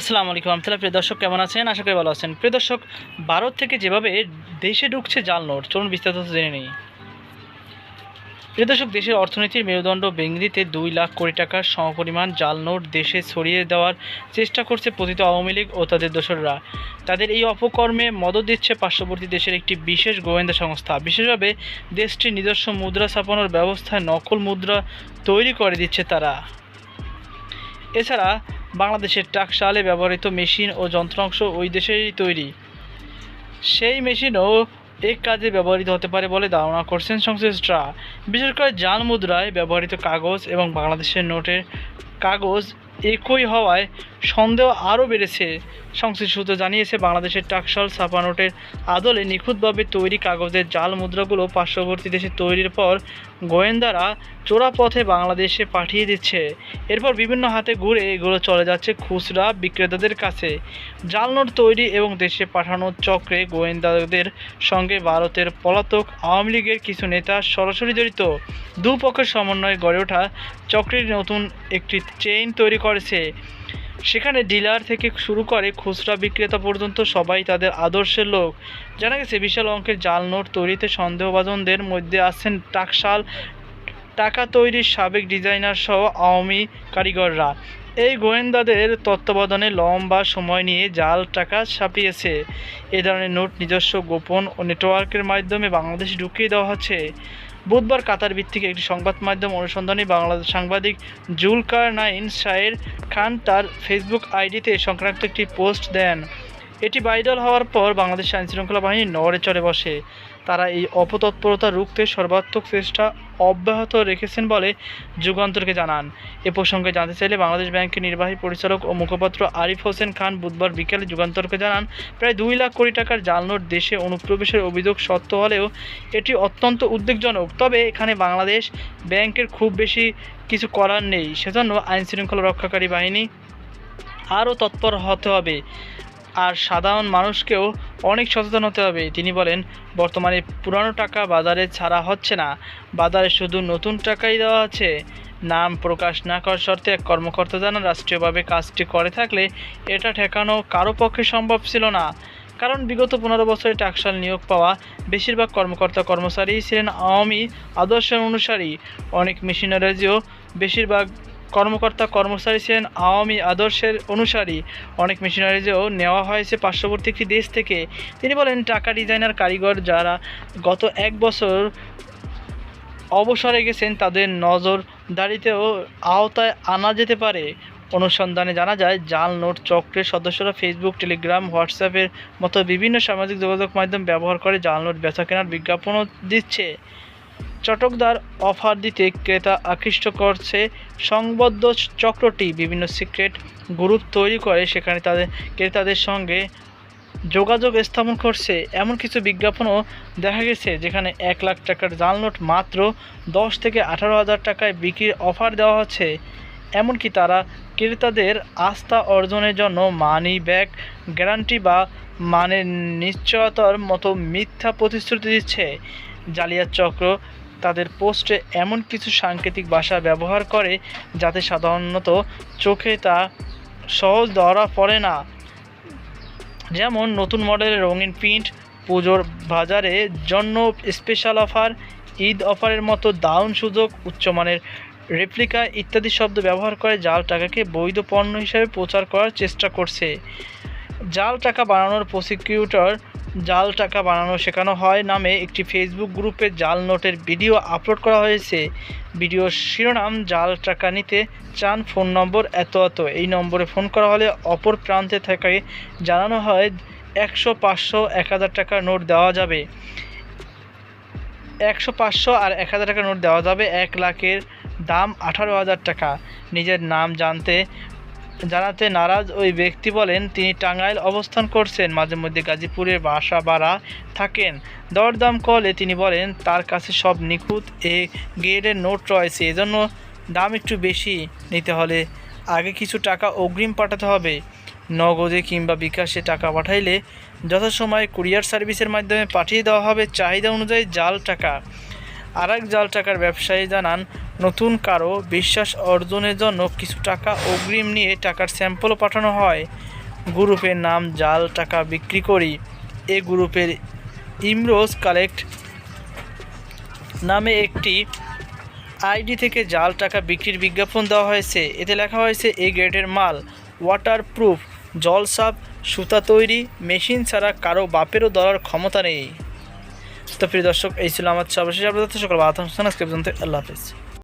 আসসালামু আলাইকুম রহমতুল্লাহ। প্রিয় দর্শক, কেমন আছেন? আশা করি ভালো আছেন। প্রিয় দর্শক, ভারত থেকে যেভাবে দেশে ঢুকছে জাল নোট চলুন বিস্তারিত জেনে নিই। প্রিয় দর্শক, দেশের অর্থনীতির মেরুদণ্ড বেঙ্গলিতে দুই লাখ কোটি টাকার সমপরিমাণ জাল নোট দেশে ছড়িয়ে দেওয়ার চেষ্টা করছে পতিত আওয়ামী লীগ ও তাদের দোসররা। তাদের এই অপকর্মে মদত দিচ্ছে পার্শ্ববর্তী দেশের একটি বিশেষ গোয়েন্দা সংস্থা। বিশেষভাবে, দেশটির নিজস্ব মুদ্রা ছাপানোর ব্যবস্থায় নকল মুদ্রা তৈরি করে দিচ্ছে তারা। এছাড়া বাংলাদেশের টাকশালে ব্যবহৃত মেশিন ও যন্ত্রাংশ ওই দেশেই তৈরি। সেই মেশিনও এক কাজে ব্যবহৃত হতে পারে বলে ধারণা করছেন সংশ্লিষ্টরা। বিশেষ করে যান মুদ্রায় ব্যবহৃত কাগজ এবং বাংলাদেশের নোটের কাগজ একই হওয়ায় সন্দেহ আরও বেড়েছে। সংশ্লিষ্ট সূত্র জানিয়েছে, বাংলাদেশের টাকশাল ছাপা নোটের আদলে নিখুঁতভাবে তৈরি কাগজের জাল মুদ্রাগুলো পার্শ্ববর্তী দেশে তৈরির পর গোয়েন্দারা চোরা পথে বাংলাদেশে পাঠিয়ে দিচ্ছে। এরপর বিভিন্ন হাতে ঘুরে এগুলো চলে যাচ্ছে খুচরা বিক্রেতাদের কাছে। জাল নোট তৈরি এবং দেশে পাঠানোর চক্রে গোয়েন্দাদের সঙ্গে ভারতের পলাতক আওয়ামী লীগের কিছু নেতা সরাসরি জড়িত। দুপক্ষের সমন্বয়ে গড়ে ওঠা চক্রের নতুন একটি চেইন তৈরি করেছে সেখানে ডিলার থেকে শুরু করে খুচরা বিক্রেতা পর্যন্ত সবাই তাদের আদর্শের লোক। জানা গেছে, বিশাল অঙ্কের জাল নোট তৈরিতে সন্দেহভাজনদের মধ্যে আছেন টাকশাল, টাকা তৈরির সাবেক ডিজাইনার সহ আওয়ামী কারিগররা। এই গোয়েন্দাদের তত্ত্বাবধানে লম্বা সময় নিয়ে জাল টাকা ছাপিয়েছে। এ ধরনের নোট নিজস্ব, গোপন ও নেটওয়ার্কের মাধ্যমে বাংলাদেশে ঢুকিয়ে দেওয়া হচ্ছে। বুধবার কাতার ভিত্তিক একটি সংবাদ মাধ্যম অনুসন্ধানী বাংলাদেশ সাংবাদিক জুলকার নাইন শায়ের খান তার ফেসবুক আইডিতে সংক্রান্ত একটি পোস্ট দেন। এটি ভাইরাল হওয়ার পর বাংলাদেশ আইনশৃঙ্খলা বাহিনী নড়ে চড়ে বসে। তারা এই অপতৎপরতা রুখতে সর্বাত্মক চেষ্টা অব্যাহত রেখেছেন বলে যুগান্তরকে জানান। এ প্রসঙ্গে জানতে চাইলে বাংলাদেশ ব্যাংকের নির্বাহী পরিচালক ও মুখপাত্র আরিফ হোসেন খান বুধবার বিকেলে যুগান্তরকে জানান, প্রায় দুই লাখ কোটি টাকার জালনোট দেশে অনুপ্রবেশের অভিযোগ সত্য হলেও এটি অত্যন্ত উদ্বেগজনক। তবে এখানে বাংলাদেশ ব্যাংকের খুব বেশি কিছু করার নেই। সেজন্য আইনশৃঙ্খলা রক্ষাকারী বাহিনী আরও তৎপর হতে হবে। আর সাধারণ মানুষকেও অনেক সচেতন হতে হবে। তিনি বলেন, বর্তমানে পুরানো টাকা বাজারে ছাড়া হচ্ছে না। বাজারে শুধু নতুন টাকাই দেওয়া আছে। নাম প্রকাশ না করার শর্তে এক কর্মকর্তা জানান, রাষ্ট্রীয়ভাবে কাজটি করে থাকলে এটা ঠেকানো কারও পক্ষে সম্ভব ছিল না। কারণ বিগত পনেরো বছরে টাকশাল নিয়োগ পাওয়া বেশিরভাগ কর্মকর্তা কর্মচারী ছিলেন আওয়ামী আদর্শের অনুসারী। অনেক মেশিনারিজও বেশিরভাগ কর্মকর্তা, কর্মচারী ছিলেন আওয়ামী আদর্শের অনুসারী। অনেক মেশিনারিজও নেওয়া হয়েছে পার্শ্ববর্তী একটি দেশ থেকে। তিনি বলেন, টাকা ডিজাইনার কারিগর যারা গত এক বছর অবসরে গেছেন, তাদের নজরদারিতেও আওতায় আনা যেতে পারে। অনুসন্ধানে জানা যায়, জাল নোট চক্রের সদস্যরা ফেসবুক টেলিগ্রাম হোয়াটসঅ্যাপের মতো বিভিন্ন সামাজিক যোগাযোগ মাধ্যম ব্যবহার করে জাল নোট বেচা কেনার বিজ্ঞাপনও দিচ্ছে। চটকদার অফার দিতে ক্রেতা আকৃষ্ট করছে। সংবদ্ধ চক্রটি বিভিন্ন সিক্রেট গ্রুপ তৈরি করে, সেখানে তাদের ক্রেতাদের সঙ্গে যোগাযোগ স্থাপন করছে। এমন কিছু বিজ্ঞাপনও দেখা গেছে, যেখানে এক লাখ টাকার জাল নোট মাত্র দশ থেকে আঠারো হাজার টাকায় বিক্রির অফার দেওয়া হচ্ছে। এমনকি তারা ক্রেতাদের আস্থা অর্জনের জন্য মানি ব্যাক গ্যারান্টি বা মানের নিশ্চয়তার মতো মিথ্যা প্রতিশ্রুতি দিচ্ছে। জালিয়াত চক্র তাদের পোস্টে এমন কিছু সাংকেতিক ভাষা ব্যবহার করে যাতে সাধারণত চোখে তা সহজ ধরা পড়ে না। যেমন নতুন মডেলের রঙিন প্রিন্ট, পুজোর বাজারে জন্য স্পেশাল অফার ঈদ অফারের মতো দারুণ সুযোগ উচ্চমানের রেপ্লিকা ইত্যাদি শব্দ ব্যবহার করে জাল টাকাকে বৈধ পণ্য হিসেবে প্রচার করার চেষ্টা করছে। জাল টাকা বানানোর প্রসিকিউটর জাল টাকা বানানো শেখানো হয় নামে একটি ফেসবুক গ্রুপে জাল নোটের ভিডিও আপলোড করা হয়েছে। ভিডিওর শিরোনাম, জাল টাকা নিতে চান ফোন নম্বর এত এত। এই নম্বরে ফোন করা হলে অপর প্রান্তে থেকে জানানো হয়, একশো পাঁচশো, এক হাজার টাকার নোট দেওয়া যাবে। একশো পাঁচশো আর এক হাজার টাকার নোট দেওয়া যাবে, এক লাখের দাম আঠারো হাজার টাকা। নিজের নাম জানতে জানাতে নারাজ ওই ব্যক্তি বলেন, তিনি টাঙ্গাইল অবস্থান করছেন, মাঝে মধ্যে গাজীপুরের বাসা বাড়া থাকেন। দরদাম কলে তিনি বলেন, তার কাছে সব নিখুঁত, এ গ্রেডের নোট রয়েছে, এজন্য দাম একটু বেশি নিতে হলে আগে কিছু টাকা অগ্রিম পাঠাতে হবে। নগদে কিংবা বিকাশে টাকা পাঠাইলে যথাসময়ে কুরিয়ার সার্ভিসের মাধ্যমে পাঠিয়ে দেওয়া হবে। চাহিদা অনুযায়ী জাল টাকা। আর এক জাল টাকার ব্যবসায়ী জানান, নতুন কারও বিশ্বাস অর্জনের জন্য কিছু টাকা অগ্রিম নিয়ে টাকার স্যাম্পলও পাঠানো হয়। গ্রুপের নাম জাল টাকা বিক্রি করি। এ গ্রুপের ইমরোজ কালেক্ট নামে একটি আইডি থেকে জাল টাকা বিক্রির বিজ্ঞাপন দেওয়া হয়েছে। এতে লেখা হয়েছে এই গ্রেডের মাল ওয়াটারপ্রুফ জলসাপ সুতা তৈরি, মেশিন ছাড়া কারও বাপেরও ধরার ক্ষমতা নেই। তো প্রিয় দর্শক এই ছিল আমার সর্বশেষ আপনাদের সকল আল্লাহ হাফিজ।